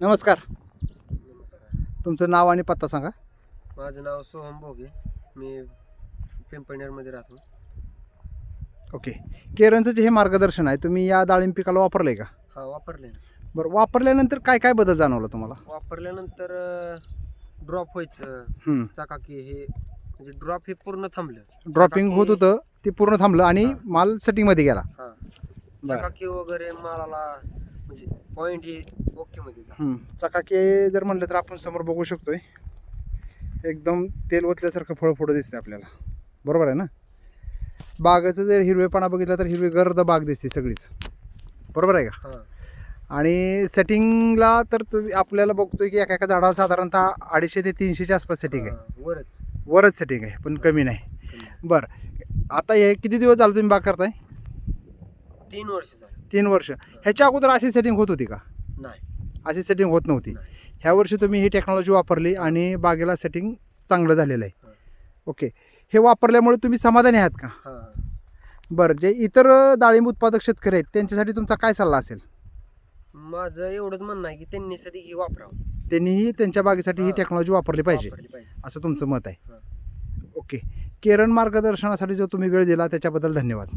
नमस्कार. नमस्कार तुमचं नाव आणि पत्ता सांगा. माझं नाव सोहम भोगे. मी पिंपळनेरमध्ये राहतो. ओके. केरनचं जे हे मार्गदर्शन आहे तुम्ही या डाळिंब पिकाला वापरलं आहे का? हा वापरले बरं वापरल्यानंतर काय काय बदल जाणवला तुम्हाला? वापरल्यानंतर ड्रॉप व्हायचं. हं. चाकाकी हे म्हणजे ड्रॉप हे पूर्ण थांबलं. ड्रॉपिंग होत होतं ते पूर्ण थांबलं आणि. माल सेटिंगमध्ये गेला. हा. बरं. चाकाकी वगैरे मालाला म्हणजे पॉइंट हे ओके मध्ये जा. चकाकी जर म्हणलं तर आपण समोर बघू शकतोय. एकदम तेल ओतल्यासारखं फळ फोडं दिसते आपल्याला. बरोबर आहे ना? बागाचं जर हिरवेपणा बघितला तर हिरवी गर्द बाग दिसते सगळीच. बरोबर आहे का? हा. आणि सेटिंगला तर तुम्ही आपल्याला बघतोय की एका एका झाडाला साधारणतः अडीचशे ते तीनशेच्या आसपास सेटिंग आहे. वरच. वरच सेटिंग आहे पण कमी नाही. बरं. आता हे किती दिवस झालं तुम्ही बाग करताय? तीन वर्ष झालं. तीन वर्ष. ह्याच्या अगोदर अशी सेटिंग होत होती का? नाही. अशी सेटिंग होत नव्हती. ह्या वर्षी तुम्ही ही टेक्नॉलॉजी वापरली आणि बागेला सेटिंग चांगलं झालेलं आहे. ओके. हे वापरल्यामुळे तुम्ही समाधानी आहात का? हा. बरं जे इतर डाळिंब उत्पादक शेतकरी आहेत त्यांच्यासाठी तुमचा काय सल्ला असेल? माझं एवढंच म्हणणं आहे की त्यांनी सध्या ही वापरावं. त्यांनीही त्यांच्या बागेसाठी ही. टेक्नॉलॉजी वापरली पाहिजे. असं तुमचं मत आहे. ओके. केरन मार्गदर्शनासाठी जो तुम्ही वेळ दिला त्याच्याबद्दल धन्यवाद.